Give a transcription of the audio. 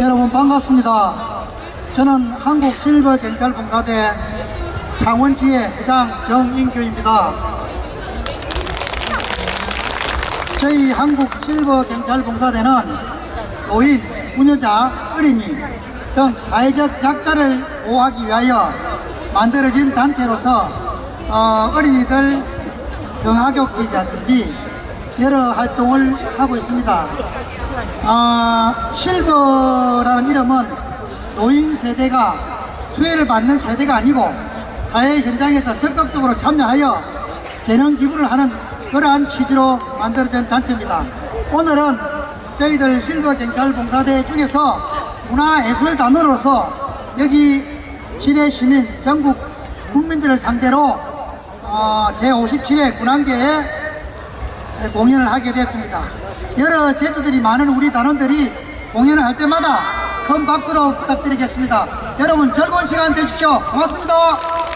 여러분 반갑습니다. 저는 한국실버경찰봉사대 창원지회 회장 정인규입니다. 저희 한국 실버 경찰 봉사대는 노인, 무녀자, 어린이 등 사회적 약자를 보호하기 위하여 만들어진 단체로서 어, 어린이들 등하굣길이라든지 여러 활동을 하고 있습니다. 아, 실버라는 이름은 노인 세대가 수혜를 받는 세대가 아니고 사회 현장에서 적극적으로 참여하여 재능 기부를 하는 그러한 취지로 만들어진 단체입니다. 오늘은 저희들 실버 경찰 봉사대 중에서 문화예술 단으로서 여기 시내 시민 전국 국민들을 상대로 어, 제57회 군항제에 공연을 하게 됐습니다. 여러 제주들이 많은 우리 단원들이 공연을 할 때마다 큰 박수로 부탁드리겠습니다. 여러분 즐거운 시간 되십시오. 고맙습니다.